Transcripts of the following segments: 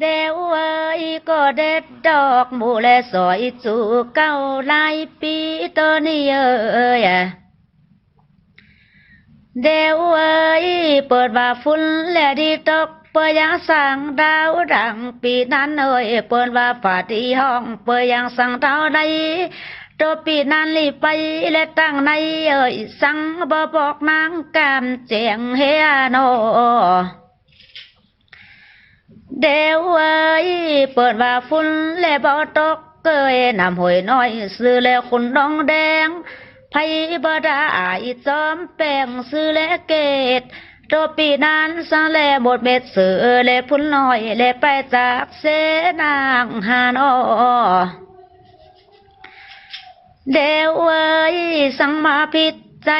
เดวเอ้ก็เด็ดดอกหมูและสอยจูเก้าลายปีตัวนี้เอ้ยเดวเอ้เปิดว่าฝุ่นและดีตกเปยังสั่งดาวดังปีนั้นเอ้ยเปิดว่าฝาที่ห้องเปยังสั่งดาวใดตัวปีนั้นรีไปและตั้งในเอ้ยสั่งบ่บอกนางกามเจียงเฮียโน เดวเอ้ยเปิดว่าฝุ่นและบ่ตกเกยนำหวยน้อยซื้อแล้วคุณดองแดงไผบ่ได้อายจอมแป้งซื้อและเกตตัวปีนั้นซะแลหมดเม็ดซื้อและพุ่นน้อยและไปจากเสนางหานอเดวเอ้ยสังมาผิด ใจ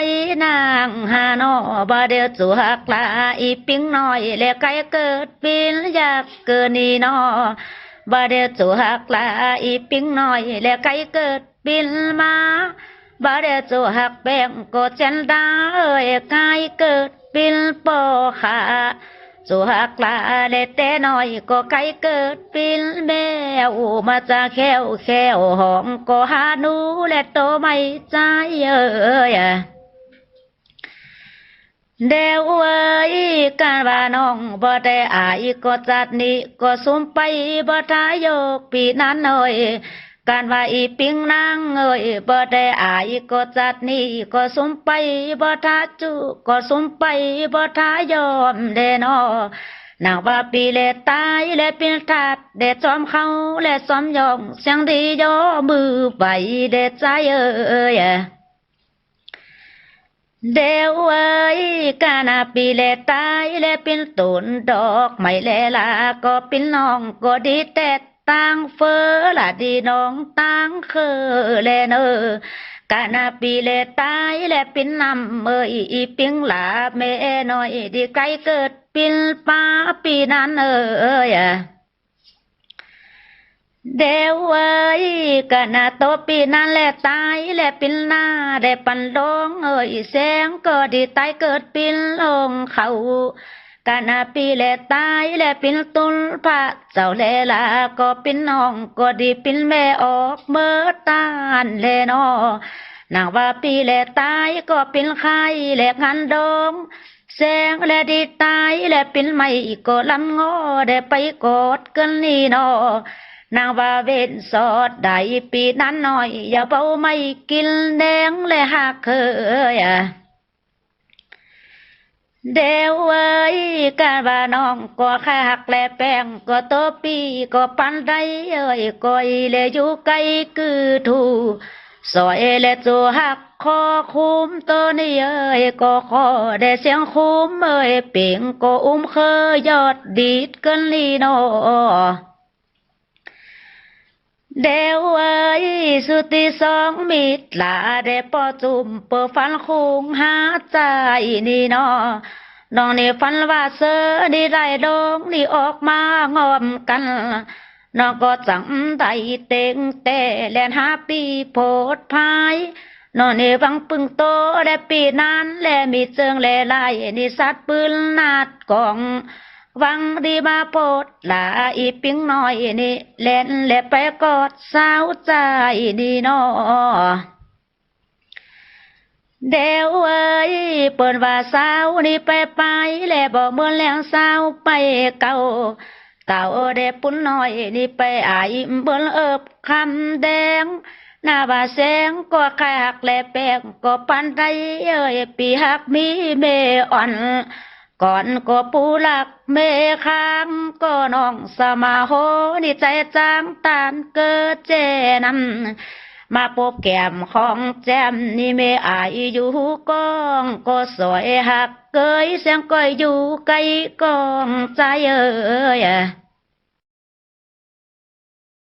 นางหานอบาเดียวจูหักลาอีปิงน้อยและไก่เกิดปินอยากเกินนี่นอบาเดียวจูหักลาอีปิงน้อยและไก่เกิดปินมาบาเดียวจูหักแบ่งก็เจนดาเอ้ยไก่เกิดปินปอขาจูหักลาและแต่น้อยก็ไก่เกิดปินแมวมาจากแควแควหอมก็หาหนูและโตไม่ใจเอ้ย เดวเอยการว่าน้องบ่ได้อายก็จัดนี้ก็สุมไปบ่ทายกปีนั้นเอยการว่าอีปิงนางเอ้ยบ่ได้อายก็จัดนี้ก็สุมไปบ่ทาจุก็สุมไปบ่ทายอมเดนอนางว่าปีเลตายและเป็นทัดเดจอมเขาและจอมยองเสียงดียอมือไปเดใจเอ้ย เดวเอ้กานาปีเลตายและเป็นตุนดอกไม่แลลาก็เป็นน้องก็ดีแต่ต่างเฟอละดีน้องต่างเคอแลเนอกานาปีเลตายและเป็นนำเมยอีปิงลาแม่น้อยดีไกลเกิดปินป้าปีนั้นเอ้ย เดวเอ้ยกะนาโตปีนั้นแหละตายและปินหน้าได้ปันลงเอ้ยแสงก็ดีตายเกิดปินลงเขากะนาปีและตายและปินตุนพระเจ้าแลลาก็ปินน้องก็ดีปินแม่ออกเมื่อตานแลนอนางว่าปีและตายก็ปินไข่และงันดงแสงและดีตายและปินไม่ก็ลำงอได้ไปกอดกันนี่นอ นางว่าเวนสอดได้ปีนั้นหน่อย อย่าเบาไม่กินแดงและหักเคยอะเดวเอ้ยการว่าน้องก็แค่หักและแป้งก็โตปีก็ปันได้เอ้ยก็อีเลอยู่ไกลคือทูสอยและจูหักคอคุ้มตัวนี้เอ้ยก็ขอได้เสียงคุ้มเอ้ยเป่งก็อุ้มเคยยอดดีดกันลีโน เดวอ้ยสุติสองมิตรลาได้ปอจุ่มเปิดฟันคงหาใจนี่นอน้องนี่ฟันว่าเสอนี่ไรดงนี่ออกมางอมกันน้องก็จังได้เต็งแต่แลนหาปีโพดพายน้องนี่วังปึงโตและปีนั้น แลมีเจิงแลลายนี่สัตว์ปืนนาดกอง วังดีมาโปดลาอีปิงน้อยนี่เล่นและไปกอดสาวใจดีนอเดวเอ้ยเปิดว่าสาวนี่ไปไปและบอกเมื่อแรงสาวไปเก่าเก่าเดปุ่นน้อยนี่ไปอายเบิ่นเอิบคำแดงหน้าบาแสงก็แขกและแป้งก็ปันไดเอ้ยปีหักมีเมอ่อน ก่อนก็ปูหลักเมค้างก็น้องสมาโหนี่ใจจางตานเกิดเจนำมาปบแก้มของแจมนี่เมอายอยู่กองก็สวยหักเกยเสียงก้อยอยู่ไกลกองใจเอ้ย